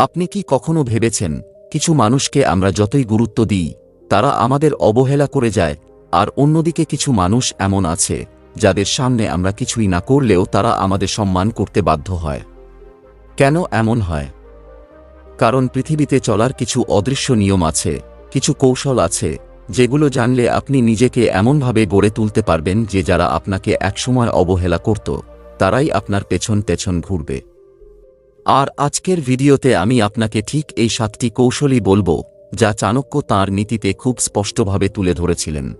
আপনি কি কখনো ভেবেছেন, কিছু মানুষকে আমরা যতই গুরুত্ব দিই, তারা আমাদের অবহেলা করে যায়, আর অন্যদিকে কিছু মানুষ এমন আছে, যাদের সামনে আমরা কিছুই না করলেও তারা আমাদের সম্মান করতে বাধ্য হয়। কেন এমন হয়? কারণ পৃথিবীতে চলার কিছু অদৃশ্য নিয়ম আছে, কিছু কৌশল আছে, যেগুলো জানলে আপনি নিজেকে এমনভাবে গড়ে তুলতে পারবেন যে যারা আপনাকে একসময় অবহেলা করত, তারাই আপনার পেছন পেছন ঘুরবে। আর আজকের ভিডিওতে আমি আপনাকে ঠিক এই সাতটি কৌশলই বলব, যা চাণক্য তাঁর নীতিতে খুব স্পষ্টভাবে তুলে ধরেছিলেন।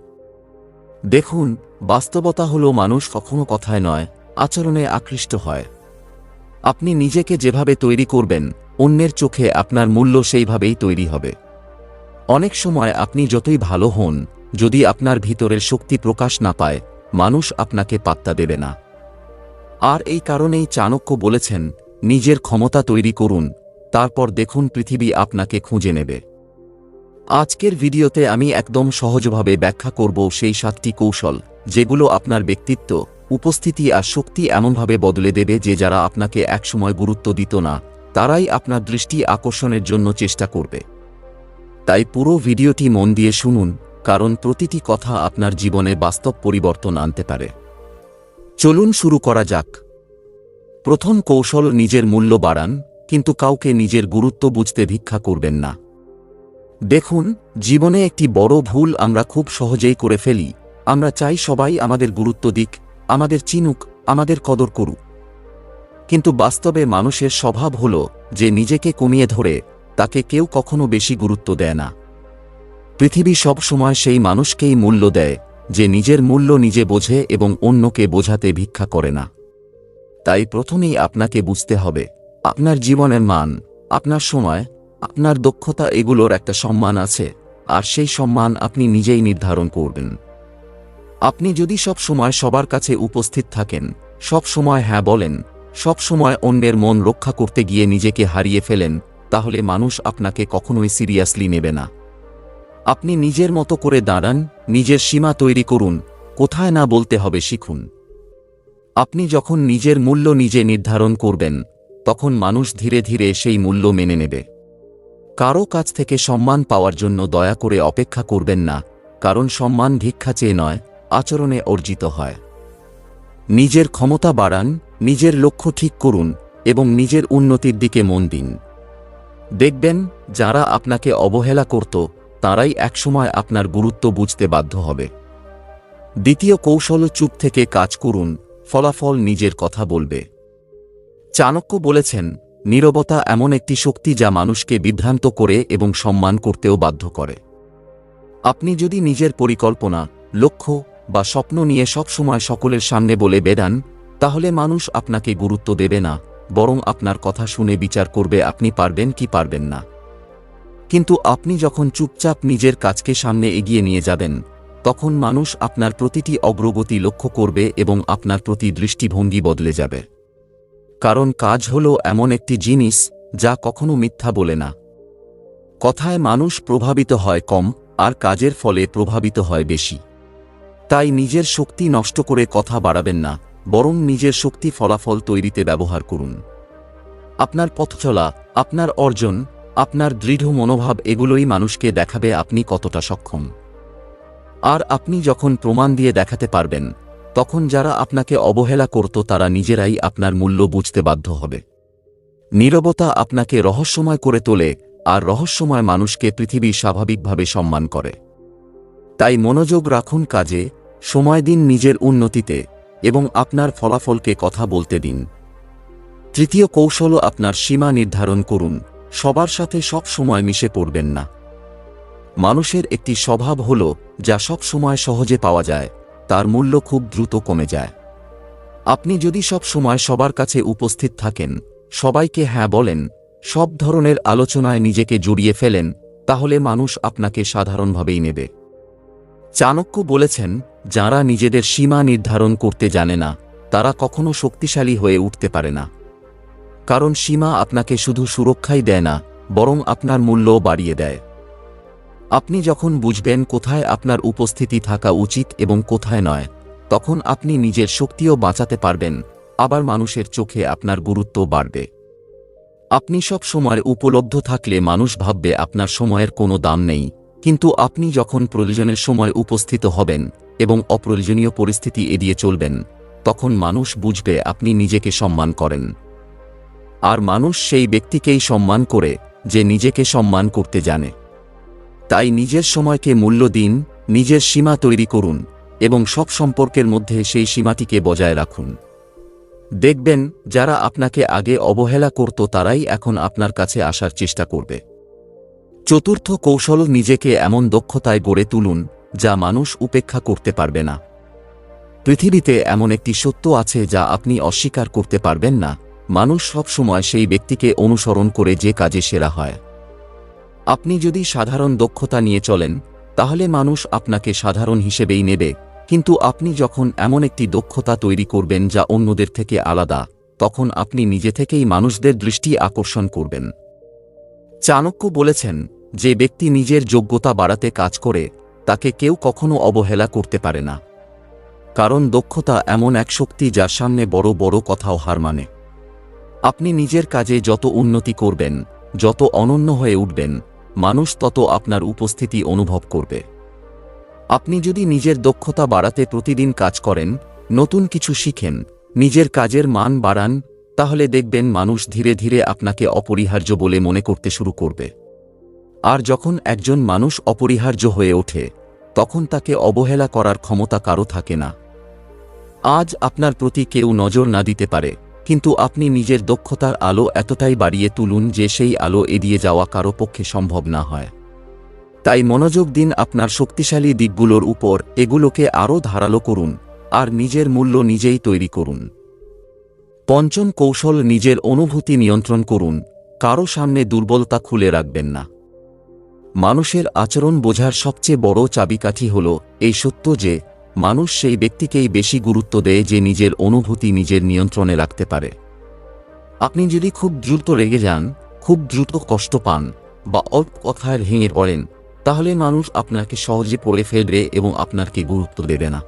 দেখুন, বাস্তবতা হল মানুষ কখনো কথায় নয়, আচরণে আকৃষ্ট হয়। আপনি নিজেকে যেভাবে তৈরি করবেন, অন্যের চোখে আপনার মূল্য সেইভাবেই তৈরি হবে। অনেক সময় আপনি যতই ভালো হন, যদি আপনার ভিতরের শক্তি প্রকাশ না পায়, মানুষ আপনাকে পাত্তা দেবে না। আর এই কারণেই চাণক্য বলেছেন নিজের ক্ষমতা তৈরি করুন, তারপর দেখুন পৃথিবী আপনাকে খুঁজে নেবে। আজকের ভিডিওতে আমি একদম সহজভাবে ব্যাখ্যা করব সেই সাতটি কৌশল, যেগুলো আপনার ব্যক্তিত্ব, উপস্থিতি আর শক্তি এমনভাবে বদলে দেবে যে যারা আপনাকে একসময় গুরুত্ব দিত না, তারাই আপনার দৃষ্টি আকর্ষণের জন্য চেষ্টা করবে। তাই পুরো ভিডিওটি মন দিয়ে শুনুন, কারণ প্রতিটি কথা আপনার জীবনে বাস্তব পরিবর্তন আনতে পারে। চলুন শুরু করা যাক। প্রথম কৌশল নিজের মূল্য বাড়ান, কিন্তু কাউকে নিজের গুরুত্ব বুঝতে ভিক্ষা করবেন না। দেখুন, জীবনে একটি বড় ভুল আমরা খুব সহজেই করে ফেলি। আমরা চাই সবাই আমাদের গুরুত্ব দিক, আমাদের চিনুক, আমাদের কদর করুক। কিন্তু বাস্তবে মানুষের স্বভাব হল, যে নিজেকে কমিয়ে ধরে, তাকে কেউ কখনো বেশি গুরুত্ব দেয় না। পৃথিবী সব সময় সেই মানুষকেই মূল্য দেয়, যে নিজের মূল্য নিজে বোঝে এবং অন্যকে বোঝাতে ভিক্ষা করে না। তাই প্রথমেই আপনাকে বুঝতে হবে, আপনার জীবনের মান, আপনার সময়, আপনার দক্ষতা এগুলোর একটা সম্মান আছে, আর সেই সম্মান আপনি নিজেই নির্ধারণ করবেন। আপনি যদি সব সময় সবার কাছে উপস্থিত থাকেন, সব সময় হ্যাঁ বলেন, সব সময় অন্যের মন রক্ষা করতে গিয়ে নিজেকে হারিয়ে ফেলেন, তাহলে মানুষ আপনাকে কখনোই সিরিয়াসলি নেবে না। আপনি নিজের মতো করে দাঁড়ান, নিজের সীমা তৈরি করুন, কোথায় না বলতে হবে শিখুন। আপনি যখন নিজের মূল্য নিজে নির্ধারণ করবেন, তখন মানুষ ধীরে ধীরে সেই মূল্য মেনে নেবে। কারও কাছ থেকে সম্মান পাওয়ার জন্য দয়া করে অপেক্ষা করবেন না, কারণ সম্মান ভিক্ষা চেয়ে নয়, আচরণে অর্জিত হয়। নিজের ক্ষমতা বাড়ান, নিজের লক্ষ্য ঠিক করুন, এবং নিজের উন্নতির দিকে মন দিন। দেখবেন, যারা আপনাকে অবহেলা করত, তারাই একসময় আপনার গুরুত্ব বুঝতে বাধ্য হবে। দ্বিতীয় কৌশল চুপ থেকে কাজ করুন ফলাফল নিজের কথা বলবে। চাণক্য বলেছেন, নীরবতা এমন একটি শক্তি যা মানুষকে বিভ্রান্ত করে এবং সম্মান করতেও বাধ্য করে। আপনি যদি নিজের পরিকল্পনা, লক্ষ্য বা স্বপ্ন নিয়ে সবসময় সকলের সামনে বলে বেড়ান, তাহলে মানুষ আপনাকে গুরুত্ব দেবে না, বরং আপনার কথা শুনে বিচার করবে আপনি পারবেন কি পারবেন না। কিন্তু আপনি যখন চুপচাপ নিজের কাজকে সামনে এগিয়ে নিয়ে যাবেন তখন মানুষ আপনার প্রতিটি অগ্রগতি লক্ষ্য করবে এবং আপনার প্রতি দৃষ্টিভঙ্গি বদলে যাবে। কারণ কাজ হল এমন একটি জিনিস যা কখনো মিথ্যা বলে না। কথায় মানুষ প্রভাবিত হয় কম, আর কাজের ফলে প্রভাবিত হয় বেশি। তাই নিজের শক্তি নষ্ট করে কথা বাড়াবেন না, বরং নিজের শক্তি ফলাফল তৈরিতে ব্যবহার করুন। আপনার পথ চলা, আপনার অর্জন, আপনার দৃঢ় মনোভাব এগুলোই মানুষকে দেখাবে আপনি কতটা সক্ষম। আর আপনি যখন প্রমাণ দিয়ে দেখাতে পারবেন, তখন যারা আপনাকে অবহেলা করত তারা নিজেরাই আপনার মূল্য বুঝতে বাধ্য হবে। নীরবতা আপনাকে রহস্যময় করে তোলে আর রহস্যময় মানুষকে পৃথিবী স্বাভাবিকভাবে সম্মান করে। তাই মনোযোগ রাখুন কাজে, সময় দিন নিজের উন্নতিতে এবং আপনার ফলাফলকে কথা বলতে দিন। তৃতীয় কৌশল আপনার সীমা নির্ধারণ করুন, সবার সাথে সব সময় মিশে পড়বেন না। মানুষের একটি স্বভাব হল যা সব সময় সহজে পাওয়া যায়, তার মূল্য খুব দ্রুত কমে যায়। আপনি যদি সব সময় সবার কাছে উপস্থিত থাকেন, সবাইকে হ্যাঁ বলেন, সব ধরনের আলোচনায় নিজেকে জড়িয়ে ফেলেন, তাহলে মানুষ আপনাকে সাধারণভাবেই নেবে। চাণক্য বলেছেন, যারা নিজেদের সীমা নির্ধারণ করতে জানে না, তারা কখনো শক্তিশালী হয়ে উঠতে পারে না। কারণ সীমা আপনাকে শুধু সুরক্ষাই দেয় না, বরং আপনার মূল্যও বাড়িয়ে দেয়। আপনি যখন বুঝবেন কোথায় আপনার উপস্থিতি থাকা উচিত এবং কোথায় নয়, তখন আপনি নিজের শক্তিও বাঁচাতে পারবেন, আবার মানুষের চোখে আপনার গুরুত্ব বাড়বে। আপনি সব সময় উপলব্ধ থাকলে মানুষ ভাববে আপনার সময়ের কোনো দাম নেই, কিন্তু আপনি যখন প্রয়োজনের সময় উপস্থিত হবেন এবং অপ্রয়োজনীয় পরিস্থিতি এড়িয়ে চলবেন, তখন মানুষ বুঝবে আপনি নিজেকে সম্মান করেন। আর মানুষ সেই ব্যক্তিকেই সম্মান করে যে নিজেকে সম্মান করতে জানে। তাই নিজের সময়কে মূল্য দিন, নিজের সীমা তৈরি করুন, এবং সব সম্পর্কের মধ্যে সেই সীমাটিকে বজায় রাখুন। দেখবেন, যারা আপনাকে আগে অবহেলা করত, তারাই এখন আপনার কাছে আসার চেষ্টা করবে। চতুর্থ কৌশল, নিজেকে এমন দক্ষতায় গড়ে তুলুন, যা মানুষ উপেক্ষা করতে পারবে না। পৃথিবীতে এমন একটি সত্য আছে, যা আপনি অস্বীকার করতে পারবেন না। মানুষ সবসময় সেই ব্যক্তিকে অনুসরণ করে যে কাজে সেরা হয়। আপনি যদি সাধারণ দক্ষতা নিয়ে চলেন, তাহলে মানুষ আপনাকে সাধারণ হিসেবেই নেবে। কিন্তু আপনি যখন এমন একটি দক্ষতা তৈরি করবেন যা অন্যদের থেকে আলাদা, তখন আপনি নিজে থেকেই মানুষদের দৃষ্টি আকর্ষণ করবেন। চাণক্য বলেছেন, যে ব্যক্তি নিজের যোগ্যতা বাড়াতে কাজ করে, তাকে কেউ কখনো অবহেলা করতে পারে না। কারণ দক্ষতা এমন এক শক্তি যার সামনে বড় বড় কথাও হার মানে। আপনি নিজের কাজে যত উন্নতি করবেন, যত অনন্য হয়ে উঠবেন মানুষ তত আপনার উপস্থিতি অনুভব করবে। আপনি যদি নিজের দক্ষতা বাড়াতে প্রতিদিন কাজ করেন, নতুন কিছু শিখেন, নিজের কাজের মান বাড়ান, তাহলে দেখবেন মানুষ ধীরে ধীরে আপনাকে অপরিহার্য বলে মনে করতে শুরু করবে। আর যখন একজন মানুষ অপরিহার্য হয়ে ওঠে, তখন তাকে অবহেলা করার ক্ষমতা কারও থাকে না। আজ আপনার প্রতি কেউ নজর না দিতে পারে কিন্তু আপনি নিজের দক্ষতার আলো এতটাই বাড়িয়ে তুলুন যে সেই আলো এড়িয়ে যাওয়া কারও পক্ষে সম্ভব না হয়। তাই মনোযোগ দিন আপনার শক্তিশালী দিকগুলোর উপর, এগুলোকে আরও ধারালো করুন, আর নিজের মূল্য নিজেই তৈরি করুন। পঞ্চম কৌশল, নিজের অনুভূতি নিয়ন্ত্রণ করুন, কারও সামনে দুর্বলতা খুলে রাখবেন না। মানুষের আচরণ বোঝার সবচেয়ে বড় চাবিকাঠি হল এই সত্য যে মানুষ সেই ব্যক্তিকেই বেশি গুরুত্ব দেয় যে নিজের অনুভূতি নিজের নিয়ন্ত্রণে রাখতে পারে। আপনি যদি খুব দ্রুত রেগে যান, খুব দ্রুত কষ্ট পান বা অল্প কথায় ভেঙে পড়েন, তাহলে মানুষ আপনাকে সহজে পড়ে ফেলবে এবং আপনাকে গুরুত্ব দেবে না।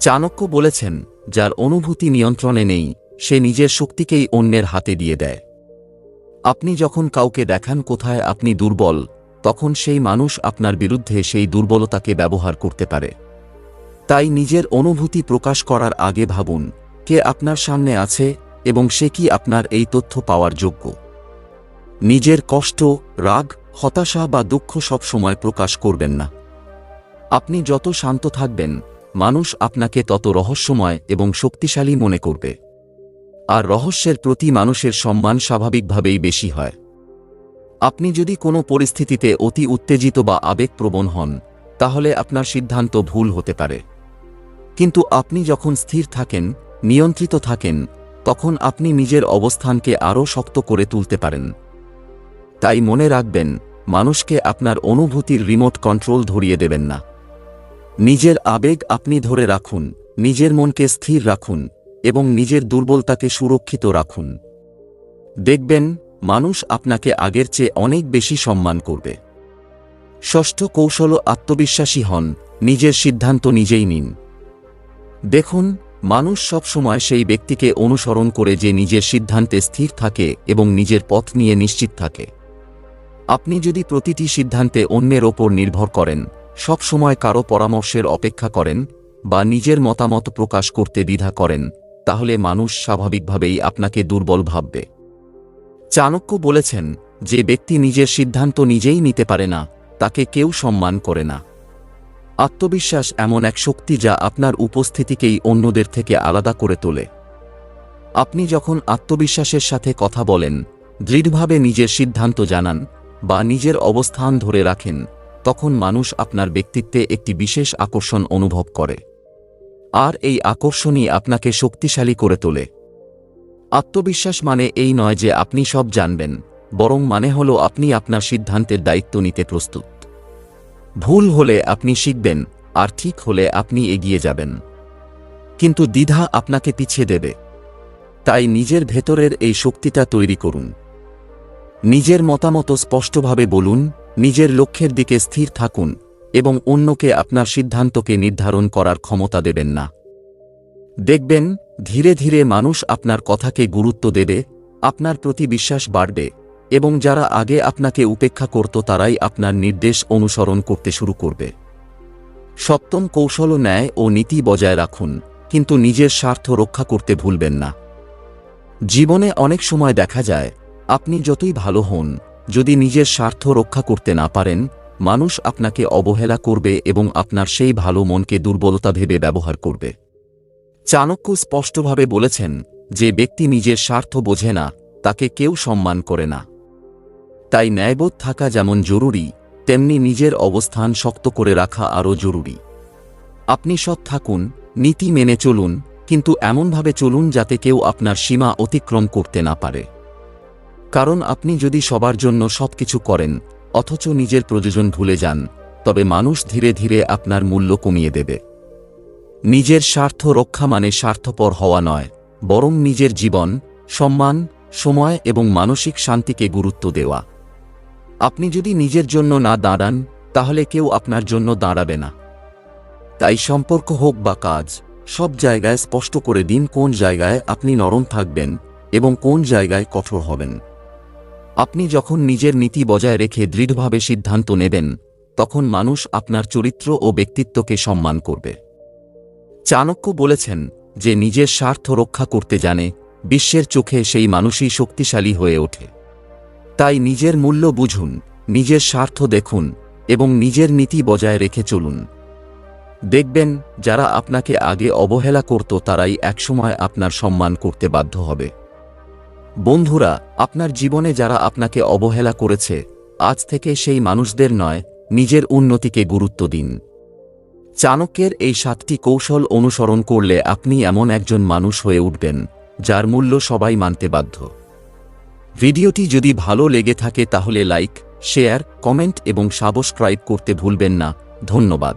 চাণক্য বলেছেন, যার অনুভূতি নিয়ন্ত্রণে নেই, সে নিজের শক্তিকেই অন্যের হাতে দিয়ে দেয়। আপনি যখন কাউকে দেখান কোথায় আপনি দুর্বল, তখন সেই মানুষ আপনার বিরুদ্ধে সেই দুর্বলতাকে ব্যবহার করতে পারে। তাই নিজের অনুভূতি প্রকাশ করার আগে ভাবুন, কে আপনার সামনে আছে এবং সে কি আপনার এই তথ্য পাওয়ার যোগ্য। নিজের কষ্ট, রাগ, হতাশা বা দুঃখ সব সময় প্রকাশ করবেন না। আপনি যত শান্ত থাকবেন, মানুষ আপনাকে তত রহস্যময় এবং শক্তিশালী মনে করবে। আর রহস্যের প্রতি মানুষের সম্মান স্বাভাবিকভাবেই বেশি হয়। আপনি যদি কোনো পরিস্থিতিতে অতি উত্তেজিত বা আবেগপ্রবণ হন, তাহলে আপনার সিদ্ধান্ত ভুল হতে পারে। কিন্তু আপনি যখন স্থির থাকেন, নিয়ন্ত্রিত থাকেন, তখন আপনি নিজের অবস্থানকে আরও শক্ত করে তুলতে পারেন। তাই মনে রাখবেন, মানুষকে আপনার অনুভূতির রিমোট কন্ট্রোল ধরিয়ে দেবেন না। নিজের আবেগ আপনি ধরে রাখুন, নিজের মনকে স্থির রাখুন, এবং নিজের দুর্বলতাকে সুরক্ষিত রাখুন। দেখবেন, মানুষ আপনাকে আগের চেয়ে অনেক বেশি সম্মান করবে। ষষ্ঠ কৌশল, আত্মবিশ্বাসী হন, নিজের সিদ্ধান্ত নিজেই নিন। দেখুন, মানুষ সব সময় সেই ব্যক্তিকে অনুসরণ করে যে নিজের সিদ্ধান্তে স্থির থাকে এবং নিজের পথ নিয়ে নিশ্চিত থাকে। আপনি যদি প্রতিটি সিদ্ধান্তে অন্যের ওপর নির্ভর করেন সব সময় কারও পরামর্শের অপেক্ষা করেন বা নিজের মতামত প্রকাশ করতে দ্বিধা করেন, তাহলে মানুষ স্বাভাবিকভাবেই আপনাকে দুর্বল ভাববে। চাণক্য বলেছেন, যে ব্যক্তি নিজের সিদ্ধান্ত নিজেই নিতে পারে না, তাকে কেউ সম্মান করে না। আত্মবিশ্বাস এমন এক শক্তি যা আপনার উপস্থিতিকেই অন্যদের থেকে আলাদা করে তোলে। আপনি যখন আত্মবিশ্বাসের সাথে কথা বলেন, দৃঢ়ভাবে নিজের সিদ্ধান্ত জানান বা নিজের অবস্থান ধরে রাখেন, তখন মানুষ আপনার ব্যক্তিত্বে একটি বিশেষ আকর্ষণ অনুভব করে। আর এই আকর্ষণই আপনাকে শক্তিশালী করে তোলে। আত্মবিশ্বাস মানে এই নয় যে আপনি সব জানবেন, বরং মানে হল আপনি আপনার সিদ্ধান্তের দায়িত্ব নিতে প্রস্তুত। ভুল হলে আপনি শিখবেন, আর ঠিক হলে আপনি এগিয়ে যাবেন। কিন্তু দ্বিধা আপনাকে পিছিয়ে দেবে। তাই নিজের ভেতরের এই শক্তিটা তৈরি করুন। নিজের মতামত স্পষ্টভাবে বলুন, নিজের লক্ষ্যের দিকে স্থির থাকুন, এবং অন্যকে আপনার সিদ্ধান্তকে নির্ধারণ করার ক্ষমতা দেবেন না। দেখবেন, ধীরে ধীরে মানুষ আপনার কথাকে গুরুত্ব দেবে, আপনার প্রতি বিশ্বাস বাড়বে। এবং যারা আগে আপনাকে উপেক্ষা করত তারাই আপনার নির্দেশ অনুসরণ করতে শুরু করবে। সপ্তম কৌশল ন্যায় ও নীতি বজায় রাখুন, কিন্তু নিজের স্বার্থ রক্ষা করতে ভুলবেন না। জীবনে অনেক সময় দেখা যায়, আপনি যতই ভালো হন, যদি নিজের স্বার্থ রক্ষা করতে না পারেন, মানুষ আপনাকে অবহেলা করবে এবং আপনার সেই ভালো মনকে দুর্বলতা ভেবে ব্যবহার করবে। চাণক্য স্পষ্টভাবে বলেছেন যে ব্যক্তি নিজের স্বার্থ বোঝে না, তাকে কেউ সম্মান করে না। তাই ন্যায়বোধ থাকা যেমন জরুরি, তেমনি নিজের অবস্থান শক্ত করে রাখা আরও জরুরি। আপনি সৎ থাকুন, নীতি মেনে চলুন, কিন্তু এমনভাবে চলুন যাতে কেউ আপনার সীমা অতিক্রম করতে না পারে। কারণ আপনি যদি সবার জন্য সবকিছু করেন, অথচ নিজের প্রয়োজন ভুলে যান, তবে মানুষ ধীরে ধীরে আপনার মূল্য কমিয়ে দেবে। নিজের স্বার্থ রক্ষা মানে স্বার্থপর হওয়া নয়, বরং নিজের জীবন, সম্মান, সময় এবং মানসিক শান্তিকে গুরুত্ব দেওয়া। আপনি যদি নিজের জন্য না দাঁড়ান, তাহলে কেউ আপনার জন্য দাঁড়াবে না। তাই সম্পর্ক হোক বা কাজ, সব জায়গায় স্পষ্ট করে দিন কোন জায়গায় আপনি নরম থাকবেন এবং কোন জায়গায় কঠোর হবেন। আপনি যখন নিজের নীতি বজায় রেখে দৃঢ়ভাবে সিদ্ধান্ত নেবেন, তখন মানুষ আপনার চরিত্র ও ব্যক্তিত্বকে সম্মান করবে। চাণক্য বলেছেন যে নিজের স্বার্থ রক্ষা করতে জানে, বিশ্বের চোখে সেই মানুষই শক্তিশালী হয়ে ওঠে। তাই নিজের মূল্য বুঝুন, নিজের স্বার্থ দেখুন এবং নিজের নীতি বজায় রেখে চলুন। দেখবেন, যারা আপনাকে আগে অবহেলা করত তারাই একসময় আপনার সম্মান করতে বাধ্য হবে। বন্ধুরা, আপনার জীবনে যারা আপনাকে অবহেলা করেছে, আজ থেকে সেই মানুষদের নয়, নিজের উন্নতিকে গুরুত্ব দিন। চাণক্যের এই সাতটি কৌশল অনুসরণ করলে আপনি এমন একজন মানুষ হয়ে উঠবেন, যার মূল্য সবাই মানতে বাধ্য। ভিডিওটি যদি ভালো লেগে থাকে তাহলে লাইক, শেয়ার, কমেন্ট এবং সাবস্ক্রাইব করতে ভুলবেন না। ধন্যবাদ।